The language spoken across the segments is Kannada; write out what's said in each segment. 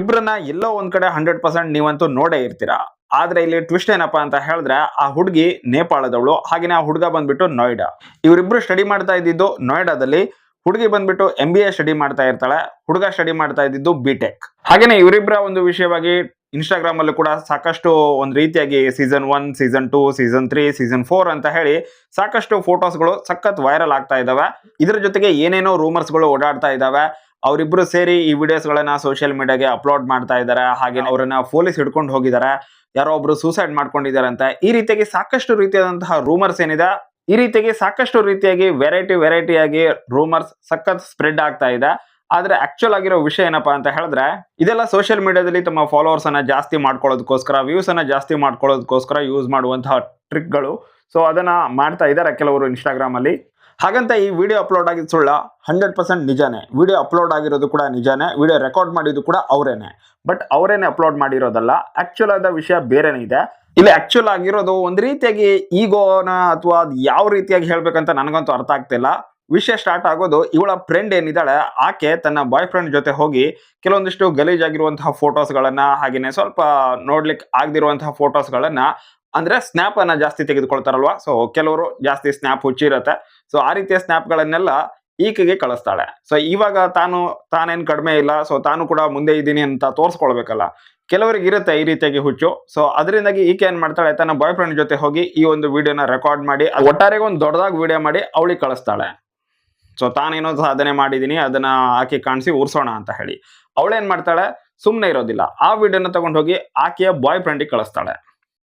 ಇವರಿಬ್ಬರನ್ನ ಎಲ್ಲೋ ಒಂದ್ ಕಡೆ ಹಂಡ್ರೆಡ್ ಪರ್ಸೆಂಟ್ ನೀವಂತೂ ನೋಡೇ ಇರ್ತೀರಾ? ಆದ್ರೆ ಇಲ್ಲಿ ಟ್ವಿಸ್ಟ್ ಏನಪ್ಪಾ ಅಂತ ಹೇಳಿದ್ರೆ, ಆ ಹುಡುಗಿ ನೇಪಾಳದವಳು, ಹಾಗೇನೆ ಆ ಹುಡುಗ ಬಂದ್ಬಿಟ್ಟು ನೋಯ್ಡಾ. ಇವರಿಬ್ರು ಸ್ಟಡಿ ಮಾಡ್ತಾ ಇದ್ದಿದ್ದು ನೋಯ್ಡಾದಲ್ಲಿ, ಹುಡುಗಿ ಬಂದ್ಬಿಟ್ಟು ಎಂ ಬಿ ಎ ಸ್ಟಡಿ ಮಾಡ್ತಾ ಇರ್ತಾಳೆ, ಹುಡುಗ ಸ್ಟಡಿ ಮಾಡ್ತಾ ಇದ್ದಿದ್ದು ಬಿ ಟೆಕ್ ಹಾಗೇನೆ ಇವರಿಬ್ಬರ ಒಂದು ವಿಷಯವಾಗಿ ಇನ್ಸ್ಟಾಗ್ರಾಮ್ ಅಲ್ಲೂ ಕೂಡ ಸಾಕಷ್ಟು ಒಂದು ರೀತಿಯಾಗಿ season one season two season three season four ಅಂತ ಹೇಳಿ ಸಾಕಷ್ಟು ಫೋಟೋಸ್ಗಳು ಸಖತ್ ವೈರಲ್ ಆಗ್ತಾ ಇದಾವೆ ಇದರ ಜೊತೆಗೆ ಏನೇನೋ ರೂಮರ್ಸ್ಗಳು ಓಡಾಡ್ತಾ ಇದಾವೆ ಅವರಿಬ್ರು ಸೇರಿ ಈ ವಿಡಿಯೋಸ್ಗಳನ್ನ ಸೋಷಿಯಲ್ ಮೀಡಿಯಾಗೆ ಅಪ್ಲೋಡ್ ಮಾಡ್ತಾ ಇದ್ದಾರೆ. ಹಾಗೆ ಅವರನ್ನ ಪೊಲೀಸ್ ಹಿಡ್ಕೊಂಡು ಹೋಗಿದ್ದಾರೆ. ಯಾರೋ ಒಬ್ರು ಸೂಸೈಡ್ ಮಾಡ್ಕೊಂಡಿದ್ದಾರೆ ಅಂತ ಈ ರೀತಿಯಾಗಿ ಸಾಕಷ್ಟು ರೀತಿಯಾದಂತಹ ರೂಮರ್ಸ್ ಏನಿದೆ ಈ ರೀತಿಯಾಗಿ ಸಾಕಷ್ಟು ರೀತಿಯಾಗಿ ವೆರೈಟಿ ವೆರೈಟಿಯಾಗಿ ಆಗಿ ರೂಮರ್ಸ್ ಸಖತ್ ಸ್ಪ್ರೆಡ್ ಆಗ್ತಾ ಇದೆ. ಆದ್ರೆ ಆಕ್ಚುಲ್ ಆಗಿರೋ ವಿಷಯ ಏನಪ್ಪಾ ಅಂತ ಹೇಳಿದ್ರೆ ಇದೆಲ್ಲ ಸೋಷಿಯಲ್ ಮೀಡಿಯಾದಲ್ಲಿ ತಮ್ಮ ಫಾಲೋವರ್ಸ್ ಅನ್ನ ಜಾಸ್ತಿ ಮಾಡ್ಕೊಳ್ಳೋದಕ್ಕೋಸ್ಕರ ವ್ಯೂಸ್ ಅನ್ನ ಜಾಸ್ತಿ ಮಾಡ್ಕೊಳ್ಳೋದಕ್ಕೋಸ್ಕರ ಯೂಸ್ ಮಾಡುವಂತಹ ಟ್ರಿಕ್ಗಳು ಸೊ ಅದನ್ನ ಮಾಡ್ತಾ ಇದ್ದಾರೆ ಕೆಲವರು ಇನ್ಸ್ಟಾಗ್ರಾಮ್ ಅಲ್ಲಿ. ಹಾಗಂತ ಈ ವಿಡಿಯೋ ಅಪ್ಲೋಡ್ ಆಗಿದ್ದು ಸುಳ್ಳ ಹಂಡ್ರೆಡ್ ಪರ್ಸೆಂಟ್ ನಿಜಾನೇ. ವಿಡಿಯೋ ಅಪ್ಲೋಡ್ ಆಗಿರೋದು ಕೂಡ ನಿಜಾನೇ. ವಿಡಿಯೋ ರೆಕಾರ್ಡ್ ಮಾಡಿದ್ದು ಕೂಡ ಅವರೇನೆ. ಬಟ್ ಅವರೇನೆ ಅಪ್ಲೋಡ್ ಮಾಡಿರೋದಲ್ಲ. ಆಕ್ಚುಲ್ ಆದ ವಿಷಯ ಬೇರೆನೇ ಇದೆ. ಇಲ್ಲಿ ಆಕ್ಚುಲ್ ಆಗಿರೋದು ಒಂದ್ ರೀತಿಯಾಗಿ ಈಗೋನ ಅಥವಾ ಯಾವ ರೀತಿಯಾಗಿ ಹೇಳಬೇಕಂತ ನನಗಂತೂ ಅರ್ಥ ಆಗ್ತಿಲ್ಲ. ವಿಷಯ ಸ್ಟಾರ್ಟ್ ಆಗೋದು ಇವಳ ಫ್ರೆಂಡ್ ಏನಿದ್ದಾಳೆ, ಆಕೆ ತನ್ನ ಬಾಯ್ ಫ್ರೆಂಡ್ ಜೊತೆ ಹೋಗಿ ಕೆಲವೊಂದಿಷ್ಟು ಗಲೀಜಾಗಿರುವಂತಹ ಫೋಟೋಸ್ಗಳನ್ನ ಹಾಗೇನೆ ಸ್ವಲ್ಪ ನೋಡ್ಲಿಕ್ಕೆ ಆಗದಿರುವಂತಹ ಅಂದ್ರೆ ಸ್ನ್ಯಾಪ್ ಅನ್ನ ಜಾಸ್ತಿ ತೆಗೆದುಕೊಳ್ತಾರಲ್ವಾ? ಸೊ ಕೆಲವರು ಜಾಸ್ತಿ ಸ್ನ್ಯಾಪ್ ಹುಚ್ಚಿರತ್ತೆ. ಸೊ ಆ ರೀತಿಯ ಸ್ನ್ಯಾಪ್ಗಳನ್ನೆಲ್ಲ ಈಕೆಗೆ ಕಳಿಸ್ತಾಳೆ. ಸೊ ಇವಾಗ ತಾನು, ತಾನೇನ್ ಕಡಿಮೆ ಇಲ್ಲ. ಸೊ ತಾನು ಕೂಡ ಮುಂದೆ ಇದ್ದೀನಿ ಅಂತ ತೋರಿಸ್ಕೊಳ್ಬೇಕಲ್ಲ. ಕೆಲವರಿಗೆ ಇರುತ್ತೆ ಈ ರೀತಿಯಾಗಿ ಹುಚ್ಚು. ಸೊ ಅದರಿಂದಾಗಿ ಈಕೆ ಏನ್ ಮಾಡ್ತಾಳೆ? ತನ್ನ ಬಾಯ್ ಫ್ರೆಂಡ್ ಜೊತೆ ಹೋಗಿ ಈ ಒಂದು ವಿಡಿಯೋನ ರೆಕಾರ್ಡ್ ಮಾಡಿ ಒಟ್ಟಾರೆಗೆ ಒಂದು ದೊಡ್ಡದಾಗಿ ವಿಡಿಯೋ ಮಾಡಿ ಅವಳಿಗೆ ಕಳಿಸ್ತಾಳೆ. ಸೊ ತಾನೇನೋ ಸಾಧನೆ ಮಾಡಿದ್ದೀನಿ ಅದನ್ನ ಆಕೆ ಕಾಣಿಸಿ ಉರ್ಸೋಣ ಅಂತ ಹೇಳಿ. ಅವಳೇನ್ ಮಾಡ್ತಾಳೆ? ಸುಮ್ಮನೆ ಇರೋದಿಲ್ಲ. ಆ ವಿಡಿಯೋನ ತಗೊಂಡು ಹೋಗಿ ಆಕೆಯ ಬಾಯ್ ಫ್ರೆಂಡಿಗೆ ಕಳಿಸ್ತಾಳೆ.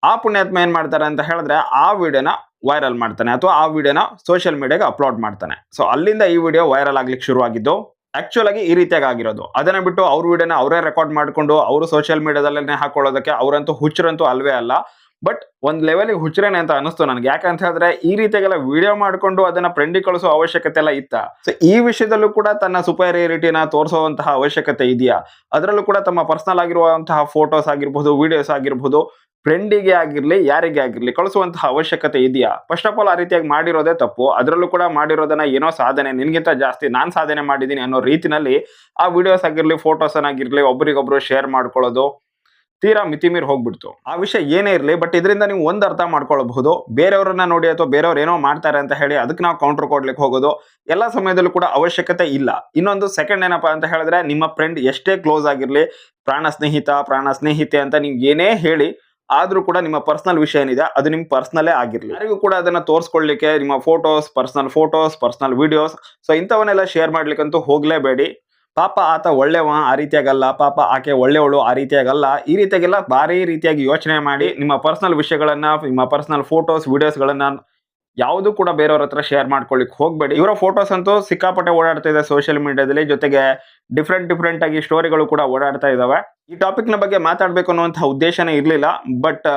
ಆ ಪುಣ್ಯಾತ್ಮ ಏನ್ ಮಾಡ್ತಾರೆ ಅಂತ ಹೇಳಿದ್ರೆ, ಆ ವಿಡಿಯೋನ ವೈರಲ್ ಮಾಡ್ತಾನೆ ಅಥವಾ ಆ ವಿಡಿಯೋನ ಸೋಷಿಯಲ್ ಮೀಡಿಯಾಗೆ ಅಪ್ಲೋಡ್ ಮಾಡ್ತಾನೆ. ಸೊ ಅಲ್ಲಿಂದ ಈ ವಿಡಿಯೋ ವೈರಲ್ ಆಗ್ಲಿಕ್ಕೆ ಶುರು ಆಗಿದ್ದು ಆಕ್ಚುಲ್ ಆಗಿ ಈ ರೀತಿಯಾಗಿ ಆಗಿರೋದು. ಅದನ್ನ ಬಿಟ್ಟು ಅವ್ರ ವಿಡಿಯೋನ ಅವರೇ ರೆಕಾರ್ಡ್ ಮಾಡಿಕೊಂಡು, ಅವರು ಸೋಷಿಯಲ್ ಮೀಡಿಯಾದಲ್ಲೇ ಹಾಕೊಳ್ಳೋದಕ್ಕೆ ಅವರಂತೂ ಹುಚ್ಚರಂತೂ ಅಲ್ವೇ ಅಲ್ಲ. ಬಟ್ ಒಂದು ಲೆವೆಲ್ಗೆ ಹುಚ್ಚರೇನೆ ಅಂತ ಅನಿಸ್ತು ನನಗೆ. ಯಾಕಂತ ಹೇಳಿದ್ರೆ ಈ ರೀತಿಯಾಗೆಲ್ಲ ವಿಡಿಯೋ ಮಾಡಿಕೊಂಡು ಅದನ್ನ ಫ್ರೆಂಡಿಗೆ ಕಳಿಸೋ ಅವಶ್ಯಕತೆ ಎಲ್ಲ ಇತ್ತ? ಸೊ ಈ ವಿಷಯದಲ್ಲೂ ಕೂಡ ತನ್ನ ಸುಪೇರಿಯರಿಟಿನ ತೋರಿಸುವಂತಹ ಅವಶ್ಯಕತೆ ಇದೆಯಾ? ಅದರಲ್ಲೂ ಕೂಡ ತಮ್ಮ ಪರ್ಸನಲ್ ಆಗಿರುವಂತಹ ಫೋಟೋಸ್ ಆಗಿರ್ಬೋದು ವಿಡಿಯೋಸ್ ಆಗಿರ್ಬೋದು ಫ್ರೆಂಡಿಗೆ ಆಗಿರ್ಲಿ, ಯಾರಿಗೆ ಆಗಿರ್ಲಿ ಕಳಿಸುವಂತಹ ಅವಶ್ಯಕತೆ ಇದೆಯಾ? ಫಸ್ಟ್ ಆಫ್ ಆಲ್ ಆ ರೀತಿಯಾಗಿ ಮಾಡಿರೋದೇ ತಪ್ಪು. ಅದರಲ್ಲೂ ಕೂಡ ಮಾಡಿರೋದನ್ನ ಏನೋ ಸಾಧನೆ, ನಿನ್ಗಿಂತ ಜಾಸ್ತಿ ನಾನ್ ಸಾಧನೆ ಮಾಡಿದ್ದೀನಿ ಅನ್ನೋ ರೀತಿನಲ್ಲಿ ಆ ವಿಡಿಯೋಸ್ ಆಗಿರ್ಲಿ ಫೋಟೋಸ್ ಆಗಿರ್ಲಿ ಒಬ್ರಿಗೊಬ್ರು ಶೇರ್ ಮಾಡ್ಕೊಳ್ಳೋದು ತೀರಾ ಮಿತಿಮೀರಿ ಹೋಗ್ಬಿಡ್ತು. ಆ ವಿಷಯ ಏನೇ ಇರಲಿ ಬಟ್ ಇದರಿಂದ ನೀವು ಒಂದು ಅರ್ಥ ಮಾಡ್ಕೊಳ್ಬಹುದು. ಬೇರೆಯವರನ್ನ ನೋಡಿ ಅಥವಾ ಬೇರೆಯವ್ರು ಏನೋ ಮಾಡ್ತಾರೆ ಅಂತ ಹೇಳಿ ಅದಕ್ಕೆ ನಾವು ಕೌಂಟರ್ ಕೊಡ್ಲಿಕ್ಕೆ ಹೋಗೋದು, ಎಲ್ಲ ಸಮಯದಲ್ಲೂ ಕೂಡ ಅವಶ್ಯಕತೆ ಇಲ್ಲ. ಇನ್ನೊಂದು ಸೆಕೆಂಡ್ ಏನಪ್ಪಾ ಅಂತ ಹೇಳಿದ್ರೆ, ನಿಮ್ಮ ಫ್ರೆಂಡ್ ಎಷ್ಟೇ ಕ್ಲೋಸ್ ಆಗಿರಲಿ, ಪ್ರಾಣ ಸ್ನೇಹಿತ, ಪ್ರಾಣ ಸ್ನೇಹಿತೆ ಅಂತ ನೀವು ಏನೇ ಹೇಳಿ, ಆದ್ರೂ ಕೂಡ ನಿಮ್ಮ ಪರ್ಸನಲ್ ವಿಷಯ ಏನಿದೆ, ಅದು ನಿಮ್ಮ ಪರ್ಸನಲೇ ಆಗಿರಲಿ. ಯಾರಿಗೂ ಕೂಡ ಅದನ್ನ ತೋರಿಸ್ಕೊಳ್ಳಿಕ್ಕೆ ನಿಮ್ಮ photos personal photos personal videos so ಇಂಥವನ್ನೆಲ್ಲ share ಮಾಡ್ಲಿಕ್ಕಂತೂ ಹೋಗ್ಲೇಬೇಡಿ. ಪಾಪ ಆತ ಒಳ್ಳೆವ ಆ ರೀತಿಯಾಗಲ್ಲ ಪಾಪ ಆಕೆ ಒಳ್ಳೆಯವಳು ಆ ರೀತಿಯಾಗಲ್ಲ. ಈ ರೀತಿಯಾಗೆಲ್ಲ ಭಾರಿ ರೀತಿಯಾಗಿ ಯೋಚನೆ ಮಾಡಿ ನಿಮ್ಮ ಪರ್ಸನಲ್ ವಿಷಯಗಳನ್ನ ನಿಮ್ಮ ಪರ್ಸನಲ್ ಫೋಟೋಸ್ ವೀಡಿಯೋಸ್ಗಳನ್ನು ಯಾವುದು ಕೂಡ ಬೇರೆಯವ್ರ ಹತ್ರ ಶೇರ್ ಮಾಡ್ಕೊಳ್ಳಿಕ್ಕೆ ಹೋಗ್ಬೇಡಿ. ಇವರ ಫೋಟೋಸ್ ಅಂತೂ ಸಿಕ್ಕಾಪಟ್ಟೆ ಓಡಾಡ್ತಾ ಇದೆ ಸೋಷಿಯಲ್ ಮೀಡಿಯಾದಲ್ಲಿ ಜೊತೆಗೆ ಡಿಫ್ರೆಂಟ್ ಡಿಫ್ರೆಂಟ್ ಆಗಿ ಸ್ಟೋರಿಗಳು ಕೂಡ ಓಡಾಡ್ತಾ ಇದಾವೆ. ಈ ಟಾಪಿಕ್ನ ಬಗ್ಗೆ ಮಾತಾಡ್ಬೇಕು ಅನ್ನುವಂತಹ ಉದ್ದೇಶನೇ ಇರಲಿಲ್ಲ ಬಟ್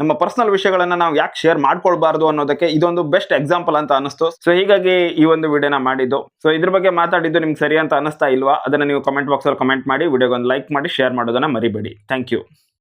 ನಮ್ಮ ಪರ್ಸನಲ್ ವಿಷಯಗಳನ್ನ ನಾವು ಯಾಕೆ ಶೇರ್ ಮಾಡ್ಕೊಳ್ಬಾರ್ದು ಅನ್ನೋದಕ್ಕೆ ಇದೊಂದು ಬೆಸ್ಟ್ ಎಕ್ಸಾಂಪಲ್ ಅಂತ ಅನಿಸ್ತು ಸೊ ಹೀಗಾಗಿ ಈ ಒಂದು ವಿಡಿಯೋನ ಮಾಡಿದ್ದು. ಸೊ ಇದ್ರ ಬಗ್ಗೆ ಮಾತಾಡಿದ್ದು ನಿಮ್ಗೆ ಸರಿ ಅಂತ ಅನಿಸ್ತಾ ಇಲ್ವಾ? ಅದನ್ನ ನೀವು ಕಮೆಂಟ್ ಬಾಕ್ಸ್ ಅಲ್ಲಿ ಕಮೆಂಟ್ ಮಾಡಿ ವಿಡಿಯೋಗೊಂದು ಲೈಕ್ ಮಾಡಿ ಶೇರ್ ಮಾಡೋದನ್ನ ಮರಿಬೇಡಿ. Thank you